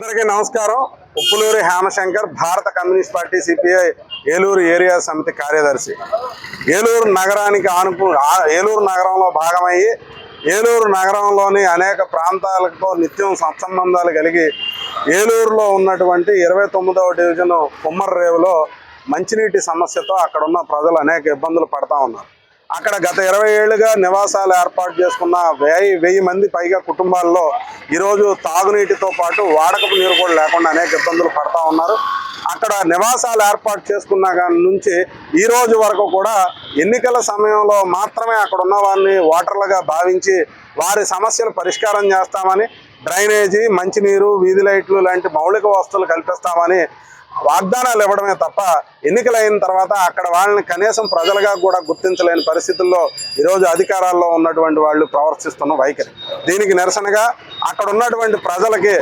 అందరికీ నమస్కారం. ఉప్పులూరి హేమశంకర్ భారత communist party CPI Eluru area సమితి కార్యదర్శి. ఏలూరు నగరానికి ఆనుకు ఆ- ఏలూరు నగరంలో భాగమయ్యి ఏలూరు నగరంలోని అనేక ప్రాంతాలతో నిత్యం సత్సంబంధాలు కలిగి ఏలూరులో ఉన్నటువంటి ఇరవై తొమ్మిదవ డివిజన్ కుమ్మర్రేవులో మంచినీటి సమస్యతో అక్కడున్న ప్రజలు అనేక ఇబ్బందులు పడతా ఉన్నారు. అక్కడ గత ఇరవై ఏళ్ళుగా నివాసాలు ఏర్పాటు చేసుకున్న వెయ్యి వెయ్యి మంది పైగా కుటుంబాల్లో ఈరోజు తాగునీటితో పాటు వాడకపు నీరు కూడా లేకుండా అనేక ఇబ్బందులు పడతా ఉన్నారు. అక్కడ నివాసాలు ఏర్పాటు చేసుకున్న కాని నుంచి ఈ రోజు వరకు కూడా ఎన్నికల సమయంలో మాత్రమే అక్కడ ఉన్న వారిని ఓటర్లుగా భావించి వారి సమస్యలు పరిష్కారం చేస్తామని డ్రైనేజీ మంచినీరు వీధి లైట్లు లాంటి మౌలిక వస్తువులు కల్పిస్తామని వాగ్దానాలు ఇవ్వడమే తప్ప ఎన్నికలైన తర్వాత అక్కడ వాళ్ళని కనీసం ప్రజలుగా కూడా గుర్తించలేని పరిస్థితుల్లో ఈరోజు అధికారాల్లో ఉన్నటువంటి వాళ్ళు ప్రవర్తిస్తున్న వైఖరి. దీనికి నిరసనగా అక్కడ ఉన్నటువంటి ప్రజలకి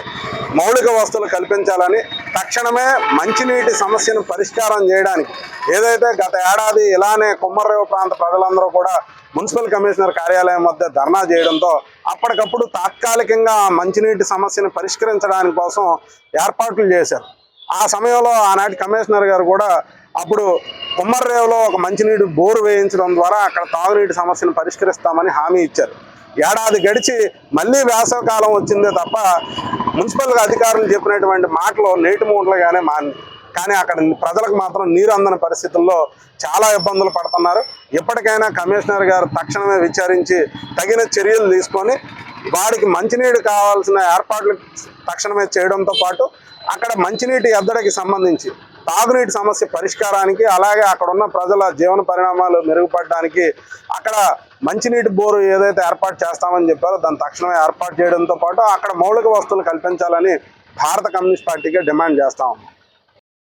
మౌలిక వస్తువులు కల్పించాలని తక్షణమే మంచినీటి సమస్యను పరిష్కారం చేయడానికి ఏదైతే గత ఏడాది ఇలానే కుమ్మర్రేవు ప్రాంత ప్రజలందరూ కూడా మున్సిపల్ కమిషనర్ కార్యాలయం వద్ద ధర్నా చేయడంతో అప్పటికప్పుడు తాత్కాలికంగా మంచినీటి సమస్యను పరిష్కరించడానికి కోసం ఏర్పాట్లు చేశారు. ఆ సమయంలో ఆనాటి కమిషనర్ గారు కూడా అప్పుడు కుమ్మర్రేవులో ఒక మంచినీటి బోరు వేయించడం ద్వారా అక్కడ తాగునీటి సమస్యను పరిష్కరిస్తామని హామీ ఇచ్చారు. ఏడాది గడిచి మళ్ళీ వేసవకాలం వచ్చిందే తప్ప మున్సిపల్ అధికారులు చెప్పినటువంటి మాటలు నేటి మూటలుగానే మారింది కానీ అక్కడ ప్రజలకు మాత్రం నీరు అందని పరిస్థితుల్లో చాలా ఇబ్బందులు పడుతున్నారు. ఎప్పటికైనా కమిషనర్ గారు తక్షణమే విచారించి తగిన చర్యలు తీసుకొని వారికి మంచినీరు కావాల్సిన ఏర్పాట్లు తక్షణమే చేయడంతో పాటు అక్కడ మంచినీటి ఎద్దడికి సంబంధించి తాగునీటి సమస్య పరిష్కారానికి అలాగే అక్కడ ఉన్న ప్రజల జీవన పరిణామాలు మెరుగుపడడానికి అక్కడ మంచినీటి బోరు ఏదైతే ఏర్పాటు చేస్తామని చెప్పారో దాన్ని తక్షణమే ఏర్పాటు చేయడంతో పాటు అక్కడ మౌలిక వస్తువులు కల్పించాలని భారత కమ్యూనిస్ట్ పార్టీగా డిమాండ్ చేస్తా